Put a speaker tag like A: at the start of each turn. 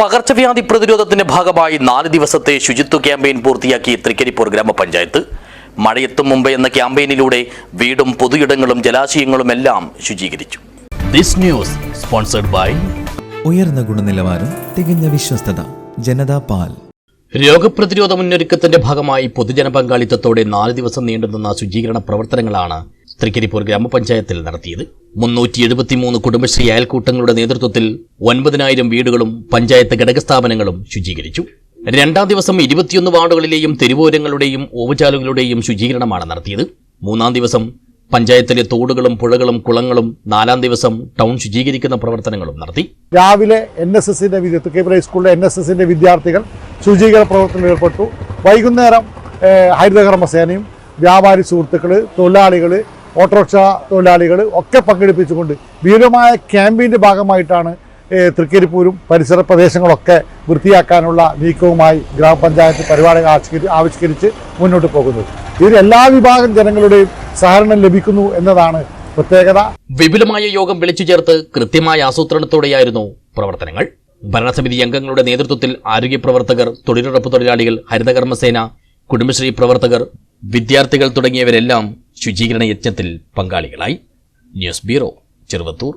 A: പകർച്ചവ്യാധി പ്രതിരോധത്തിന്റെ ഭാഗമായി നാല് ദിവസത്തെ ശുചിത്വ ക്യാമ്പയിൻ പൂർത്തിയാക്കി തൃക്കരിപ്പൂർ ഗ്രാമപഞ്ചായത്ത്. മഴയെത്തും മുമ്പ് എന്ന ക്യാമ്പയിനിലൂടെ വീടും പൊതുയിടങ്ങളും ജലാശയങ്ങളും എല്ലാം ശുചീകരിച്ചു. ദിസ് ന്യൂസ് സ്പോൺസർഡ് ബൈ
B: ഉയർന്ന ഗുണനിലവാരം തികഞ്ഞ വിശ്വസ്തത ജനതാ പാൽ.
A: രോഗപ്രതിരോധ മുന്നൊരുക്കത്തിന്റെ ഭാഗമായി പൊതുജന പങ്കാളിത്തത്തോടെ നാല് ദിവസം നീണ്ടുനിന്ന ശുചീകരണ പ്രവർത്തനങ്ങളാണ് തൃക്കരിപ്പൂർ ഗ്രാമപഞ്ചായത്തിൽ നടത്തിയത്. മുന്നൂറ്റി എഴുപത്തിമൂന്ന് കുടുംബശ്രീ അയൽക്കൂട്ടങ്ങളുടെ നേതൃത്വത്തിൽ ഒൻപതിനായിരം വീടുകളും പഞ്ചായത്ത് ഘടകസ്ഥാപനങ്ങളും ശുചീകരിച്ചു. രണ്ടാം ദിവസം ഇരുപത്തിയൊന്ന് വാർഡുകളിലെയും തെരുവോരങ്ങളുടെയും ഓവുചാലുകളുടെയും ശുചീകരണമാണ് നടത്തിയത്. മൂന്നാം ദിവസം പഞ്ചായത്തിലെ തോടുകളും പുഴകളും കുളങ്ങളും നാലാം ദിവസം ടൗൺ ശുചീകരിക്കുന്ന പ്രവർത്തനങ്ങളും നടത്തി.
C: രാവിലെ എൻ എസ് എസിന്റെ തൃക്കേപ്പുര സ്കൂളിലെ എൻ എസ് എസിന്റെ വിദ്യാർത്ഥികൾ ശുചീകരണ പ്രവർത്തനത്തിൽ ഏർപ്പെട്ടു. വൈകുന്നേരം ഹരിതകർമ്മസേനയും വ്യാപാരി സുഹൃത്തുക്കൾ തൊഴിലാളികൾ ഓട്ടോറിക്ഷ തൊഴിലാളികൾ ഒക്കെ പങ്കെടുപ്പിച്ചുകൊണ്ട് വീരമായ ക്യാമ്പയിന്റെ ഭാഗമായിട്ടാണ് തൃക്കരിപ്പൂരും പരിസര പ്രദേശങ്ങളൊക്കെ വൃത്തിയാക്കാനുള്ള നീക്കവുമായി ഗ്രാമപഞ്ചായത്ത് പരിപാടികൾ ആവിഷ്കരി ആവിഷ്കരിച്ച് മുന്നോട്ട് പോകുന്നത്. ഇതിൽ എല്ലാ വിഭാഗം ജനങ്ങളുടെയും സഹകരണം ലഭിക്കുന്നു എന്നതാണ് പ്രത്യേകത.
A: വിപുലമായ യോഗം വിളിച്ചു ചേർത്ത് കൃത്യമായ ആസൂത്രണത്തോടെയായിരുന്നു പ്രവർത്തനങ്ങൾ. ഭരണസമിതി അംഗങ്ങളുടെ നേതൃത്വത്തിൽ ആരോഗ്യ പ്രവർത്തകർ തൊഴിലുറപ്പ് തൊഴിലാളികൾ ഹരിതകർമ്മസേന കുടുംബശ്രീ പ്രവർത്തകർ വിദ്യാർത്ഥികൾ തുടങ്ങിയവരെല്ലാം ശുചീകരണ യജ്ഞത്തിൽ പങ്കാളികളായി ന്യൂസ് ബ്യൂറോ ചെറുവത്തൂർ.